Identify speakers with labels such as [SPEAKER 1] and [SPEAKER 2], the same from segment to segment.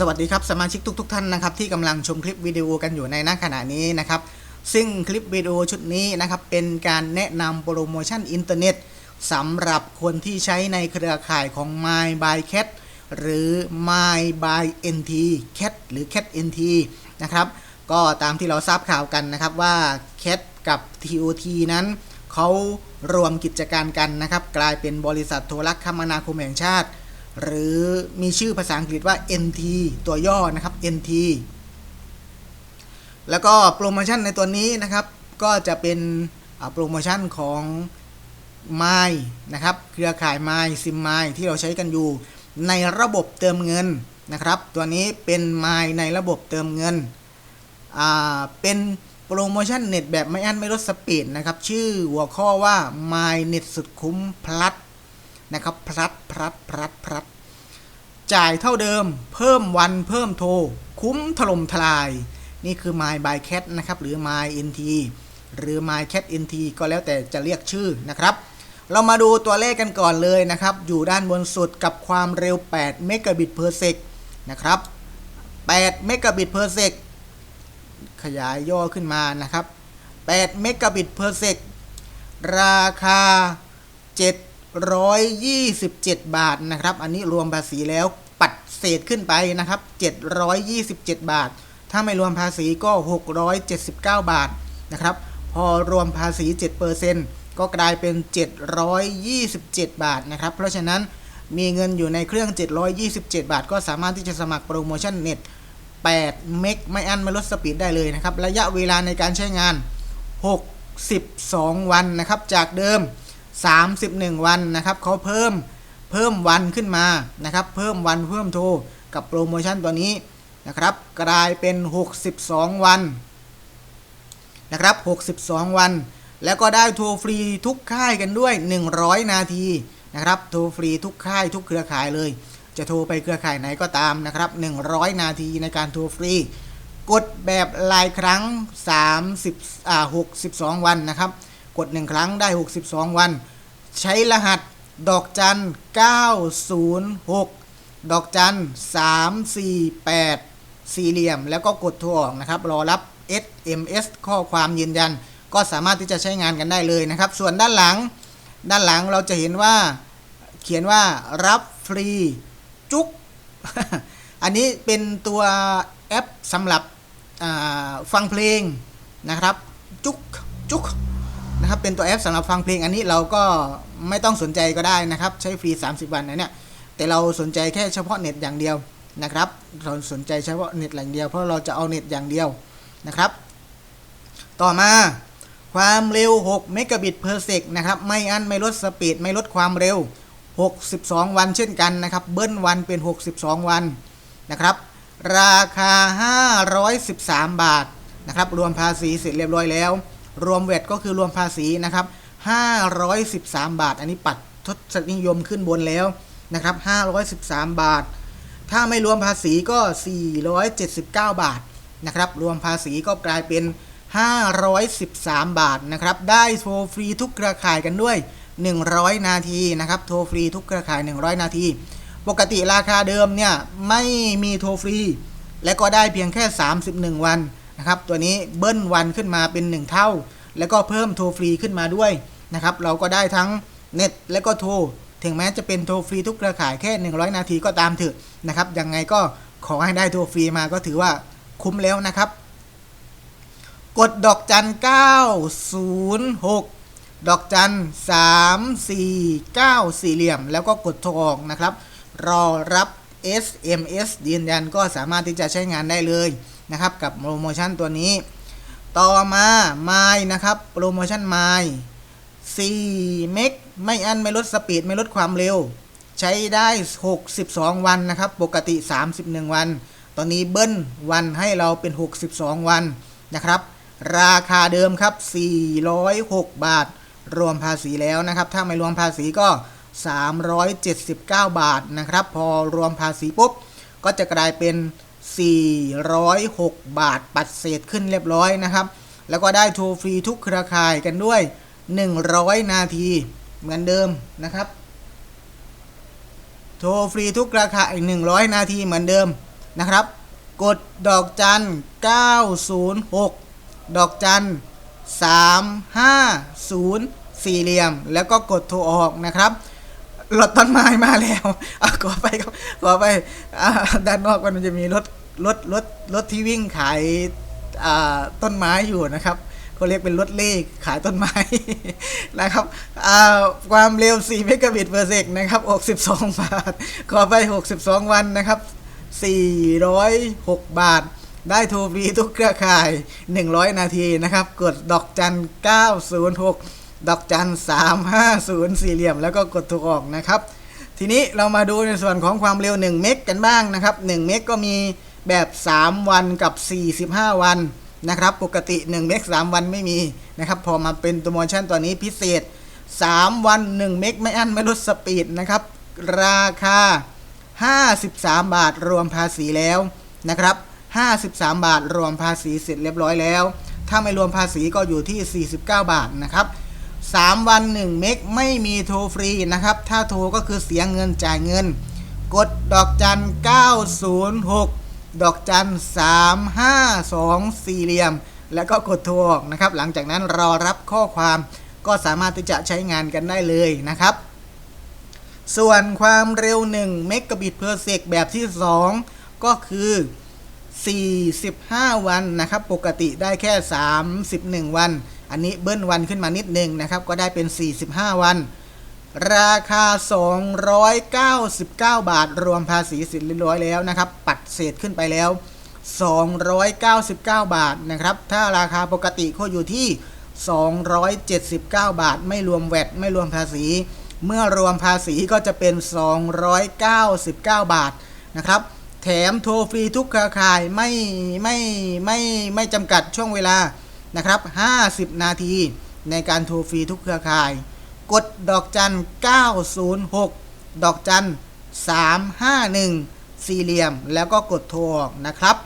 [SPEAKER 1] สวัสดีครับสมาชิกทุกๆทท่านนะครับที่กำลังชมคลิปวิดีโอกันอยู่ในณขณะนี้นะครับ ซึ่งคลิปวิดีโอชุดนี้นะครับเป็นการแนะนำโปรโมชั่นอินเทอร์เน็ตสำหรับคนที่ใช้ในเครือข่ายของ My by Cat หรือ My by NT Cat หรือ Cat NT นะครับก็ตามที่เราทราบข่าวกันนะครับว่า Cat กับ TOT นั้นเขารวมกิจการกันนะครับ กลายเป็นบริษัทโทรคมนาคมแห่งชาติ หรือมีชื่อภาษาอังกฤษว่า NT ตัวย่อนะครับ NT แล้วก็โปรโมชั่นในตัวนี้นะครับ ก็จะเป็นโปรโมชั่นของไม้นะครับ เครือข่ายไม้ซิมไม้ที่เราใช้กันอยู่ ในระบบเติมเงินนะครับ ตัวนี้เป็นไม้ในระบบเติมเงิน เป็นโปรโมชั่นเน็ตแบบไม่อั้นไม่ลดสปีดนะครับ ชื่อหัวข้อว่า My Net สุดคุ้มพลัด นะครับพลัดพลัดพลัดพลัดจ่ายเท่าเดิม เพิ่มวันเพิ่มโทร คุ้มถล่มทลาย นี่คือ My by Cat นะครับ หรือ My NT หรือ My Cat NT ก็แล้วแต่จะเรียกชื่อนะครับ เรามาดูตัวเลขกันก่อนเลยนะครับ อยู่ด้านบนสุดกับความเร็ว 8 เมกะบิตเพอร์เซกนะครับ 8 เมกะบิตเพอร์เซกขยายย่อขึ้นมานะครับ 8 เมกะบิตเพอร์เซกราคา 727 บาทนะครับ อันนี้รวมภาษีแล้วปัดเศษขึ้นไปนะครับ 727 บาท ถ้าไม่รวมภาษีก็ 679 บาทนะครับ พอรวมภาษี 7%ก็กลายเป็น 727 บาทนะครับ เพราะฉะนั้นมีเงินอยู่ในเครื่อง 727 บาท ก็สามารถที่จะสมัครโปรโมชั่นเน็ต 8 เมกไม่อันไม่ลดสปีดได้เลยนะครับ ระยะเวลาในการใช้งาน 62 วันนะครับ จากเดิม 31 วันนะครับเขาเพิ่มเพิ่มวันขึ้นมานะครับเพิ่มวันเพิ่มโทรกับโปรโมชั่นตัวนี้นะครับกลายเป็น 62 วันนะครับ 62 วัน แล้วก็ได้โทรฟรีทุกค่ายกันด้วย 100 นาทีนะครับโทรฟรีทุกค่ายทุกเครือข่ายเลย จะโทรไปเครือข่ายไหนก็ตามนะครับ 100 นาทีในการโทรฟรี กดแบบรายครั้ง 30อ่า62 วันนะครับ กด 1 ครั้งได้ 62 วัน ใช้รหัสดอกจัน 906 ดอกจัน 348 สี่เหลี่ยม แล้วก็กดโทรออกนะครับ รอรับ SMS ข้อความยืนยัน ก็สามารถที่จะใช้งานกันได้เลยนะครับ ส่วนด้านหลัง ด้านหลังเราจะเห็นว่า เขียนว่ารับฟรีจุก อันนี้เป็นตัวแอปสำหรับฟังเพลงนะครับ จุกจุกนะครับ เป็นตัวแอปสำหรับฟังเพลง อันนี้เราก็ ไม่ต้องสนใจก็ได้นะครับ ใช้ฟรี 30 วันนะเนี่ยแต่เราสนใจแค่เฉพาะเน็ตอย่างเดียวนะครับเราสนใจเฉพาะเน็ตอย่างเดียวเพราะเราจะเอาเน็ตอย่างเดียวนะครับ ต่อมาความเร็ว 6 เมกะบิตเพอร์เซกนะครับ ไม่อันไม่ลดสปีด ไม่ลดความเร็ว 62 วันเช่นกันนะครับ เบิ้ลวันเป็น 62 วันนะครับ ราคา 513 บาทนะครับ รวมภาษีเสร็จเรียบร้อยแล้ว รวมเวทก็คือรวมภาษีนะครับ 513 บาท อันนี้ปัดทศนิยมขึ้นบนแล้วนะครับ 513 บาท ถ้าไม่รวมภาษีก็ 479 บาทนะครับ รวมภาษีก็กลายเป็น 513 บาทนะครับ ได้โทรฟรีทุกเครือข่ายกันด้วย 100 นาทีนะครับ โทรฟรีทุกเครือข่าย 100 นาที ปกติราคาเดิมเนี่ยไม่มีโทรฟรี และก็ได้เพียงแค่ 31 วันนะครับ ตัวนี้เบิ้ลวันขึ้นมาเป็น 1 เท่า แล้วก็เพิ่มโทรฟรีขึ้นมาด้วย นะครับ เราก็ได้ทั้งเน็ตและก็โทร ถึงแม้จะเป็นโทรฟรีทุกเครือข่ายแค่ 100 นาทีก็ตามเถอะนะครับ ยังไงก็ขอให้ได้โทรฟรีมาก็ถือว่าคุ้มแล้วนะครับ กดดอกจัน 906 ดอกจัน 349 สี่เหลี่ยม แล้วก็กดโทรออกนะครับ รอรับ SMS ยืนยันก็สามารถที่จะใช้งานได้เลยนะครับ กับโปรโมชั่นตัวนี้ ต่อมาไม้นะครับ โปรโมชั่นไม้ 4เมกไม่อันไม่ลดสปีดไม่ลดความเร็ว ใช้ได้ 62 วันนะครับ ปกติ 31 วัน ตอนนี้เบิ้ลวันให้เราเป็น 62 วันนะครับ ราคาเดิมครับ 406 บาท รวมภาษีแล้วนะครับ ถ้าไม่รวมภาษีก็ 379 บาทนะครับ พอรวมภาษีปุ๊บ ก็จะกลายเป็น 406 บาท ปัดเศษขึ้นเรียบร้อยนะครับ แล้วก็ได้โทรฟรีทุกเครือข่ายกันด้วย 100 นาที เหมือนเดิมนะครับ โทรฟรีทุกเครือข่าย100 นาทีเหมือนเดิมนะครับ กดดอกจัน 906 ดอกจัน 350 สี่เหลี่ยม แล้วก็กดโทรออกนะครับรถต้นไม้มาแล้วอขอไปครับขอไปอด้านนอกมันจะมีรถรถรถรถที่วิ่งขายต้นไม้อยู่นะครับ เขาเรียกเป็นรถเล่ขายต้นไม้นะครับความเร็ว 4 เมกะบิตเปอร์เซกนะครับ 62 บาท ขอไป 62 วันนะครับ 406 บาท ได้ทรฟรีทุกเครือข่าย 100 นาทีนะครับ กดดอกจัน 906 ดอกจัน 350 สี่เหลี่ยม แล้วก็กดโทรออกนะครับ ทีนี้เรามาดูในส่วนของความเร็ว 1 เมกกันบ้างนะครับ 1 เมกก็มีแบบ 3 วันกับ 45 วัน นะครับ ปกติ1เมก3วันไม่มีนะครับ พอมาเป็นโปรโมชั่นตัวนี้พิเศษ 3 วัน 1 เมกไม่อั้นไม่ลดสปีดนะครับ ราคา 53 บาทรวมภาษีแล้วนะครับ 53 บาทรวมภาษีเสร็จเรียบร้อยแล้ว ถ้าไม่รวมภาษีก็อยู่ที่ 49 บาทนะครับ3 วัน 1 เมกไม่มีโทรฟรีนะครับ ถ้าโทรก็คือเสียเงินจ่ายเงิน กดดอกจัน 906 ดอกจัน352สี่เหลี่ยม แล้วก็กดโทรออกนะครับ หลังจากนั้นรอรับข้อความก็สามารถที่จะใช้งานกันได้เลยนะครับ ส่วนความเร็ว1เมกะบิตเพอร์เซกแบบที่ 2 ก็คือ 45 วันนะครับ ปกติได้แค่ 31 วัน อันนี้เบิ้ลวันขึ้นมานิดนึงนะครับ ก็ได้เป็น 45 วัน ราคา 299 บาท รวมภาษีสิทธิ์เรียบร้อยแล้วนะครับ ปัดเศษขึ้นไปแล้ว 299 บาทนะครับ ถ้าราคาปกติก็อยู่ที่ 279 บาท ไม่รวมแวดไม่รวมภาษี เมื่อรวมภาษีก็จะเป็น 299 บาทนะครับ แถมโทรฟรีทุกเครือข่ายไม่ไม่ไม่ไม่จำกัดช่วงเวลานะครับ 50 นาทีในการโทรฟรีทุกเครือข่าย กดดอกจัน 906 ดอกจัน 351 สี่เหลี่ยม แล้วก็กดโทรออกนะครับ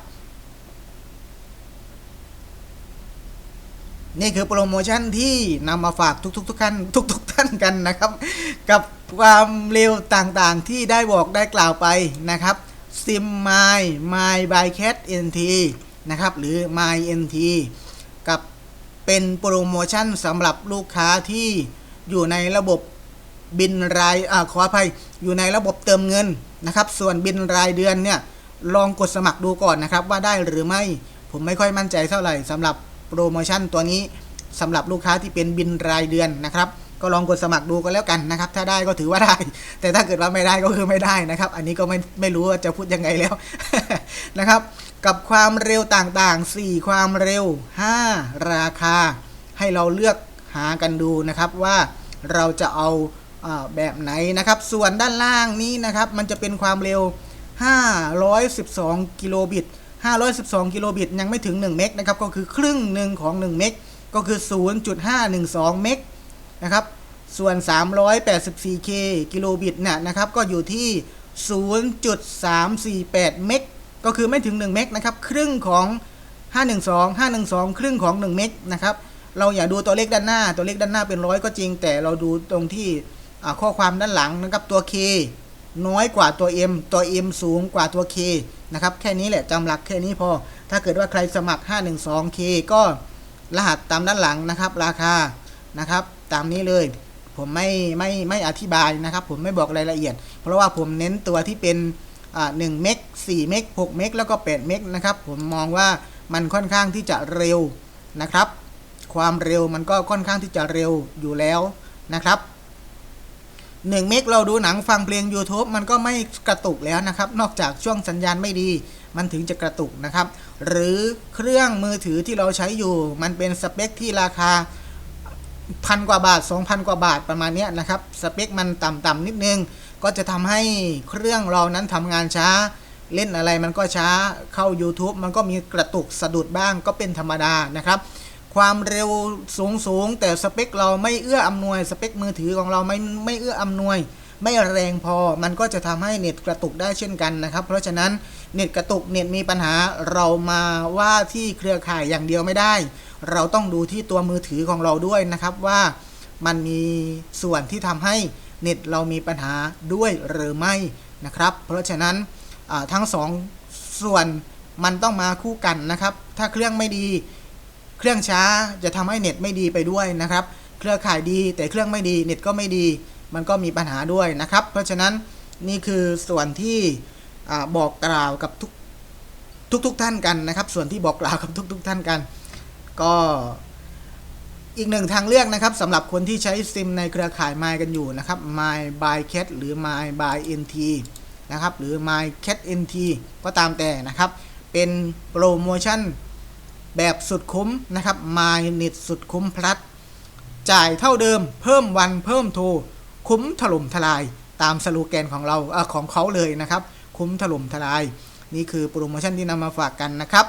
[SPEAKER 1] นี่คือโปรโมชั่นที่นำมาฝากทุกๆทุกท่านทุก ๆ ท่านกันนะครับ กับความเร็วต่างๆที่ได้บอกได้กล่าวไปนะครับ Sim My My by Cat NT นะครับหรือ My NT กับเป็นโปรโมชั่นสำหรับลูกค้าที่ อยู่ในระบบบินรายอขออภัยอยู่ในระบบเติมเงินนะครับ ส่วนบินรายเดือนเนี่ยลองกดสมัครดูก่อนนะครับ ว่าได้หรือไม่ผมไม่ค่อยมั่นใจเท่าไหร่สำหรับโปรโมชั่นตัวนี้สำหรับลูกค้าที่เป็นบินรายเดือนนะครับ ก็ลองกดสมัครดูกันแล้วกันนะครับ ถ้าได้ก็ถือว่าได้ แต่ถ้าเกิดว่าไม่ได้ก็คือไม่ได้นะครับ อันนี้ก็ไม่ไม่รู้ว่าจะพูดยังไงแล้วนะครับ กับความเร็วต่างๆ 4 ความเร็ว 5 ราคา ให้เราเลือก หากันดูนะครับว่าเราจะเอาแบบไหนนะครับ ส่วนด้านล่างนี้นะครับ มันจะเป็นความเร็ว 512 กิโลบิต 512 กิโลบิตยังไม่ถึง 1 เมกนะครับ ก็คือครึ่งหนึ่งของ 1 เมก ก็คือ 0.512 เมกนะครับ ส่วน 384K กิโลบิตเนี่ยนะครับ ก็อยู่ที่ 0.348 เมก ก็คือไม่ถึง 1 เมกนะครับ ครึ่งของ 512 512 ครึ่งของ 1 เมกนะครับ เราอย่าดูตัวเลขด้านหน้า ตัวเลขด้านหน้าเป็นร้อยก็จริง แต่เราดูตรงที่ข้อความด้านหลังนะครับตัว K น้อยกว่าตัว M ตัว M สูงกว่าตัว K นะครับแค่นี้แหละจำหลักแค่นี้พอ ถ้าเกิดว่าใครสมัคร 512K ก็รหัสตามด้านหลังนะครับราคานะครับ ตามนี้เลยผมไม่ไม่ไม่อธิบายนะครับ ผมไม่บอกรายละเอียด เพราะว่าผมเน้นตัวที่เป็นอ่า1เมก4เมก6เมกแล้วก็8เมกนะครับ ผมมองว่ามันค่อนข้างที่จะเร็วนะครับ ความเร็วมันก็ค่อนข้างที่จะเร็วอยู่แล้วนะครับ1เมกเราดูหนังฟังเพลง YouTube มันก็ไม่กระตุกแล้วนะครับ นอกจากช่วงสัญญาณไม่ดี มันถึงจะกระตุกนะครับ หรือเครื่องมือถือที่เราใช้อยู่ มันเป็นสเปคที่ราคาพันกว่าบาท 2,000 กว่าบาทประมาณนี้นะครับ สเปคมันต่ำๆนิดนึง ก็จะทำให้เครื่องเรานั้นทำงานช้า เล่นอะไรมันก็ช้าเข้า YouTube มันก็มีกระตุกสะดุดบ้างก็เป็นธรรมดานะครับ ความเร็วสูงสูงๆแต่สเปคเราไม่เอื้ออำนวยสเปคมือถือของเราไม่ไม่เอื้ออำนวย ไม่แรงพอมันก็จะทำให้เน็ตกระตุกได้เช่นกันนะครับ เพราะฉะนั้นเน็ตกระตุกเน็ตมีปัญหาเรามาว่าที่เครือข่ายอย่างเดียวไม่ได้ เราต้องดูที่ตัวมือถือของเราด้วยนะครับว่ามันมีส่วนที่ทำให้เน็ตเรามีปัญหาด้วยหรือไม่นะครับ เพราะฉะนั้นทั้งสองส่วนมันต้องมาคู่กันนะครับ ถ้าเครื่องไม่ดี เครื่องช้าจะทำให้เน็ตไม่ดีไปด้วยนะครับ เครือข่ายดีแต่เครื่องไม่ดีเน็ตก็ไม่ดี มันก็มีปัญหาด้วยนะครับ เพราะฉะนั้นนี่คือส่วนที่อบอกกล่าวกับทุกทุกทกท่านกันนะครับ ส่วนที่บอกกล่าวกับทุกทุกท่านกัน ก็อีกหนึ่งทางเลือกนะครับสำหรับคนที่ใช้ซิมในเครือข่าย My กันอยู่นะครับ My by Cat หรือ My by NT นะครับหรือ My Cat NT ก็ตามแต่นะครับ เป็นโปรโมชั่น แบบสุดคุ้มนะครับ My Net สุดคุ้มพลัสจ่ายเท่าเดิม เพิ่มวันเพิ่มโทรคุ้มถล่มทลายตามสโลแกนของเราเออของเขาเลยนะครับ คุ้มถล่มทลาย นี่คือโปรโมชั่นที่นำมาฝากกันนะครับ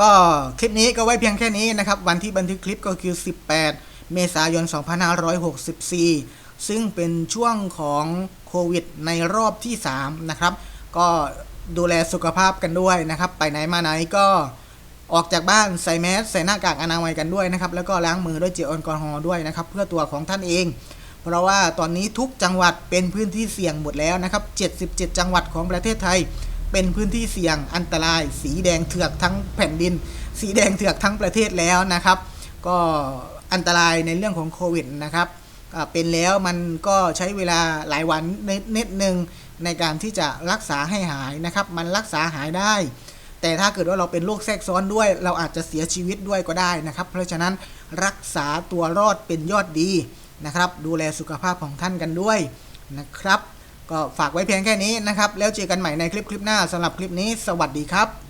[SPEAKER 1] ก็คลิปนี้ก็ไว้เพียงแค่นี้นะครับ วันที่บันทึกคลิปก็คือ 18 เมษายน 2564 ซึ่งเป็นช่วงของโควิดในรอบที่ 3 นะครับ ก็ดูแลสุขภาพกันด้วยนะครับ ไปไหนมาไหนก็ ออกจากบ้านใส่แมสใส่หน้ากากอนามัยกันด้วยนะครับ แล้วก็ล้างมือด้วยเจลแอลกอฮอล์ด้วยนะครับ เพื่อตัวของท่านเอง เพราะว่าตอนนี้ทุกจังหวัดเป็นพื้นที่เสี่ยงหมดแล้วนะครับ 77 จังหวัดของประเทศไทย เป็นพื้นที่เสี่ยงอันตราย สีแดงเถือกทั้งแผ่นดิน สีแดงเถือกทั้งประเทศแล้วนะครับ ก็อันตรายในเรื่องของโควิดนะครับเป็นแล้วมันก็ใช้เวลาหลายวันนิดนิดนึงในการที่จะรักษาให้หายนะครับ มันรักษาหายได้ แต่ถ้าเกิดว่าเราเป็นโรคแทรกซ้อนด้วย เราอาจจะเสียชีวิตด้วยก็ได้นะครับ เพราะฉะนั้นรักษาตัวรอดเป็นยอดดีนะครับ ดูแลสุขภาพของท่านกันด้วยนะครับ ก็ฝากไว้เพียงแค่นี้นะครับ แล้วเจอกันใหม่ในคลิปคลิปหน้าสำหรับคลิปนี้ สวัสดีครับ